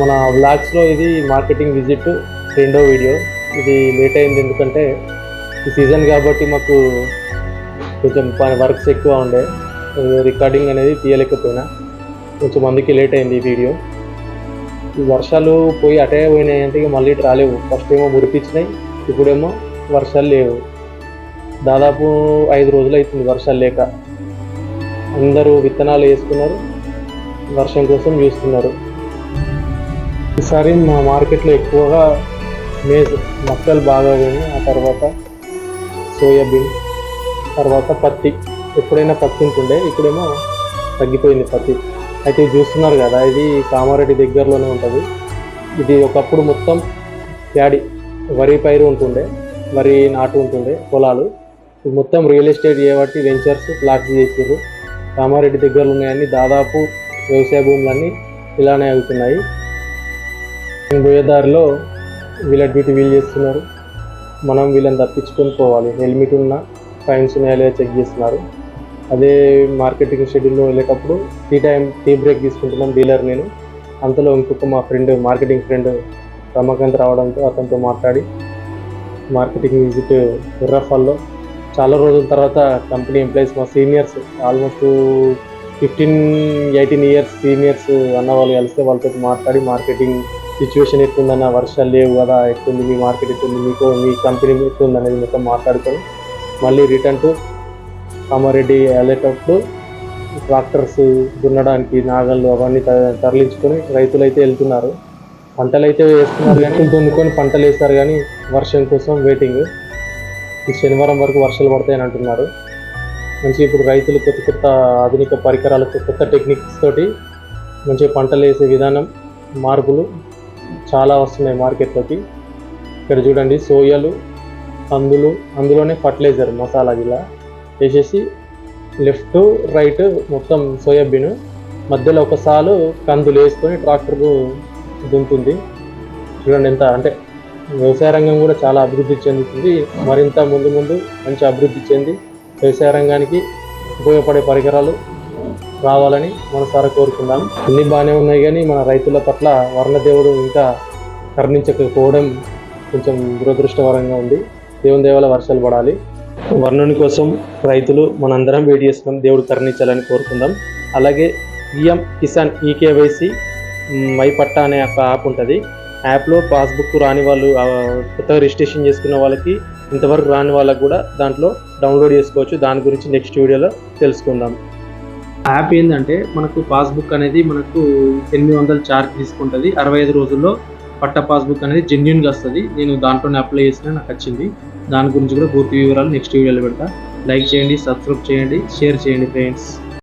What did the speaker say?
మన వ్లాగ్స్లో ఇది మార్కెటింగ్ విజిట్ రెండో వీడియో ఇది లేట్ అయింది ఎందుకంటే ఈ సీజన్ కాబట్టి మాకు కొంచెం పని వర్క్స్ ఎక్కువ ఉండే. రికార్డింగ్ అనేది తీయలేకపోయినా కొంచెం మందికి లేట్ అయింది ఈ వీడియో ఈ వర్షాలు పోయి అటే పోయినాయి అంటే మళ్ళీ ఇటు రాలేవు. ఫస్ట్ ఏమో మురిపించినాయి ఇప్పుడేమో వర్షాలు లేవు. దాదాపు ఐదు రోజులు అవుతుంది వర్షాలు లేక. అందరూ విత్తనాలు వేసుకున్నారు వర్షం కోసం చూస్తున్నారు. ఈసారి మా మార్కెట్లో ఎక్కువగా మేజ్ మొక్కలు బాగా పోయి ఆ తర్వాత సోయాబీన్ తర్వాత పత్తి ఎప్పుడైనా పత్తి ఉంటుండే ఇప్పుడేమో తగ్గిపోయింది పత్తి. అయితే చూస్తున్నారు కదా ఇది కామారెడ్డి దగ్గరలోనే ఉంటుంది. ఇది ఒకప్పుడు మొత్తం ప్యాడి వరి పైరు ఉంటుండే వరి నాటు ఉంటుండే పొలాలు. ఇది మొత్తం రియల్ ఎస్టేట్ చేయబట్టి వెంచర్స్ ప్లాట్స్ చేసారు కామారెడ్డి దగ్గరలో ఉన్నాయని దాదాపు వ్యవసాయ భూములన్నీ ఇలానే అవుతున్నాయి. నేను పోయే వీళ్ళ డ్యూటీ వీళ్ళు చేస్తున్నారు. మనం వీళ్ళని తప్పించుకొని పోవాలి. హెల్మెట్ ఉన్న ఫైన్స్ ఉన్నాయా లేదా చెక్ చేస్తున్నారు. అదే మార్కెటింగ్ షెడ్యూల్లో వెళ్ళేటప్పుడు టీ టైం టీ బ్రేక్ తీసుకుంటున్నాం డీలర్ నేను. అంతలో ఇంకొక మా ఫ్రెండ్ మార్కెటింగ్ ఫ్రెండ్ రమాకాంత్ రావడంతో అతనితో మాట్లాడి మార్కెటింగ్ విజిట్ ఉర్రఫాల్లో చాలా రోజుల తర్వాత కంపెనీ ఎంప్లాయీస్ మా seniors almost fifteen eighteen years seniors అన్న వాళ్ళు కలిస్తే వాళ్ళతో మాట్లాడి మార్కెటింగ్ సిచ్యువేషన్ ఎట్లుందన్న వర్షాలు లేవు కదా ఎట్లుంది మీ మార్కెట్ ఎట్లుంది మీకు మీ కంపెనీ ఎట్లుంది అనేది మొత్తం మాట్లాడుకొని మళ్ళీ రిటర్న్ టు కామారెడ్డి వెళ్ళేటప్పుడు ట్రాక్టర్స్ దున్నడానికి నాగళ్ళు అవన్నీ త- తరలించుకొని రైతులు అయితే వెళ్తున్నారు. పంటలు అయితే వేస్తున్నారు కానీ దున్నుకొని పంటలు వేస్తారు కానీ వర్షం కోసం వెయిటింగ్ ఈ శనివారం వరకు వర్షాలు పడతాయని అంటున్నారు. మంచి ఇప్పుడు రైతులు కొత్త కొత్త ఆధునిక పరికరాలతో కొత్త టెక్నిక్స్ తోటి మంచిగా పంటలు వేసే విధానం మార్పులు చాలా వస్తున్నాయి మార్కెట్లోకి ఇక్కడ చూడండి సోయాలు కందులు అందులోనే ఫర్టిలైజర్ మసాలా ఇలా వేసేసి లెఫ్ట్ రైట్ మొత్తం సోయాబీన్ మధ్యలో ఒక సాలు కందులు వేసుకొని ట్రాక్టర్ దుంతుంది. చూడండి ఎంత అంటే వ్యవసాయ రంగం కూడా చాలా అభివృద్ధి చెందుతుంది. మరింత ముందు ముందు మంచి అభివృద్ధి చెంది వ్యవసాయ రంగానికి ఉపయోగపడే పరికరాలు రావాలని మనసారా కోరుకుందాం. అన్ని బాగానే ఉన్నాయి కానీ మన రైతుల పట్ల వర్ణదేవుడు ఇంకా కరుణించకపోవడం కొంచెం దురదృష్టకరంగా ఉంది. దేవుని దేవాల వర్షాలు పడాలి. వర్ణుని కోసం రైతులు మనందరం వెయిట్ చేస్తున్నాం. దేవుడు కరుణించాలని కోరుకుందాం. అలాగే PM Kisan eKYC my Patta అనే ఒక యాప్ ఉంటుంది. యాప్లో పాస్బుక్ రాని వాళ్ళు కొత్తగా రిజిస్ట్రేషన్ చేసుకున్న వాళ్ళకి ఇంతవరకు రాని వాళ్ళకు కూడా దాంట్లో డౌన్లోడ్ చేసుకోవచ్చు. దాని గురించి నెక్స్ట్ వీడియోలో తెలుసుకుందాం. యాప్ ఏంటంటే మనకు పాస్బుక్ అనేది మనకు ఎనిమిది వందల ఛార్జ్ తీసుకుంటుంది. అరవై ఐదు రోజుల్లో పట్ట పాస్బుక్ అనేది జెన్యున్గా వస్తుంది. నేను దాంట్లోనే అప్లై చేసిన నాకు వచ్చింది దాని గురించి కూడా పూర్తి వివరాలు నెక్స్ట్ వీడియోలో పెడతా. లైక్ చేయండి సబ్స్క్రైబ్ చేయండి షేర్ చేయండి ఫ్రెండ్స్.